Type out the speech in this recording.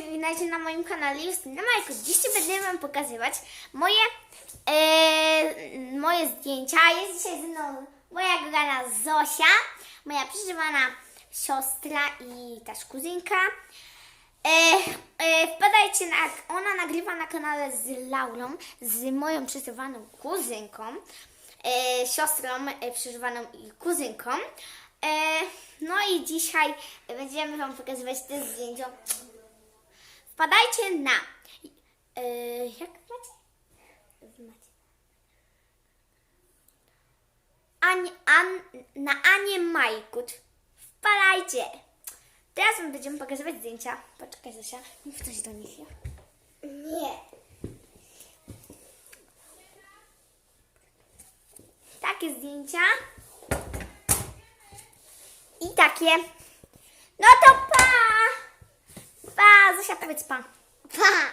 witajcie na moim kanale Justyna Majku. Dzisiaj będziemy Wam pokazywać moje, e, moje zdjęcia. Jest dzisiaj ze mną moja kochana Zosia, moja przeżywana siostra i też kuzynka. E, e, wpadajcie na, ona nagrywa na kanale z Laurą, z moją przeżywaną kuzynką, e, siostrą e, przeżywaną i kuzynką. E, no i dzisiaj będziemy Wam pokazywać te zdjęcia. Wpadajcie na. E, jak macie? macie? Ani, an, na Anię Majkut. Wpadajcie! Teraz my będziemy pokazywać zdjęcia. Poczekaj, Zosia. Mów coś do nich. ja. Nie. Takie zdjęcia. I takie. No to pa! Powiedz pa. Pa!